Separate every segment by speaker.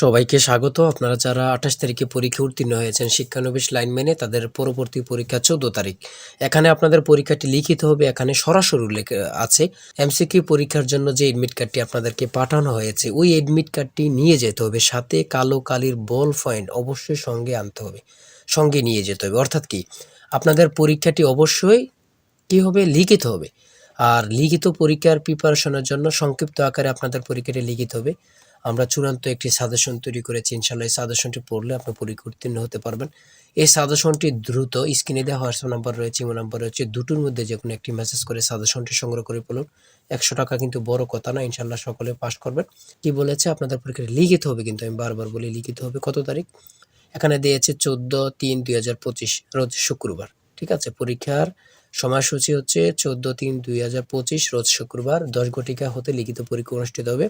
Speaker 1: সবাইকে স্বাগত। আপনারা যারা আঠাশ তারিখে পরীক্ষা উত্তীর্ণ হয়েছেন, শিক্ষানবিশ লাইন মেনে তাদের পরবর্তী পরীক্ষা চোদ্দ তারিখ। এখানে আপনাদের পরীক্ষাটি লিখিত হবে, এখানে সরাসরি উল্লেখ আছে। এমসিকিউ পরীক্ষার জন্য যে এডমিট কার্ডটি আপনাদেরকে পাঠানো হয়েছে, ওই এডমিট কার্ডটি নিয়ে যেতে হবে। সাথে কালো কালির বল পয়েন্ট অবশ্যই সঙ্গে আনতে হবে, সঙ্গে নিয়ে যেতে হবে। অর্থাৎ কি, আপনাদের পরীক্ষাটি অবশ্যই কী হবে? লিখিত হবে। আর লিখিত পরীক্ষার প্রিপারেশনের জন্য সংক্ষিপ্ত আকারে আপনাদের পরীক্ষাটি লিখিত হবে। আমরা চূড়ান্ত একটি সাজেশন তৈরি করেছি ইনশাল্লাহ এই সাজেশনটি পড়লে আপনি পরীক্ষা উত্তীর্ণ হতে পারবেন। এই সাজেশনটি দ্রুত স্ক্রিনে দেওয়া হোয়াটসঅ্যাপ নাম্বার রয়েছে ইমো নাম্বার রয়েছে, দুটোর মধ্যে যে কোনো একটি মেসেজ করে সাজেশনটি সংগ্রহ করে পড়ুন একশো টাকা কিন্তু বড় কথা না ইনশাল্লাহ সকলে পাস করবেন। কি বলেছে? আপনাদের পরীক্ষা লিখিত হবে কিন্তু, আমি বারবার বলি লিখিত হবে। কত তারিখ? এখানে দিয়েছে চোদ্দ তিন দুই হাজার পঁচিশ, রোজ শুক্রবার, ঠিক আছে? পরীক্ষার সময়সূচি হচ্ছে চোদ্দ তিন দুই হাজার পঁচিশ, রোজ শুক্রবার, দশ ঘটিকা হতে লিখিত পরীক্ষা অনুষ্ঠিত হবে।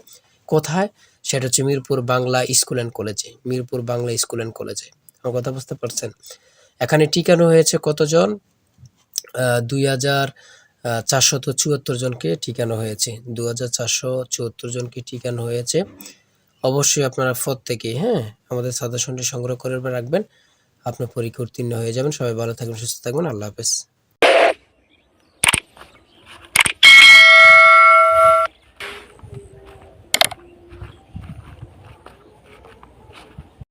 Speaker 1: কোথায়? সেটা হচ্ছে মিরপুর বাংলা স্কুল অ্যান্ড কলেজে। মিরপুর বাংলা স্কুল অ্যান্ড কলেজে। আমার কথা বুঝতে পারছেন? এখানে টিকানো হয়েছে কতজন? দুই হাজার চারশত চুয়াত্তর জনকে টিকানো হয়েছে। দু হাজার চারশো চুয়াত্তর জনকে টিকানো হয়েছে। অবশ্যই আপনারা প্রত্যেকে হ্যাঁ আমাদের সাজেশনটি সংগ্রহ করে রাখবেন। আপনার পরীক্ষা উত্তীর্ণ হয়ে যাবেন। সবাই ভালো থাকবেন, সুস্থ থাকবেন। আল্লাহ হাফেজ।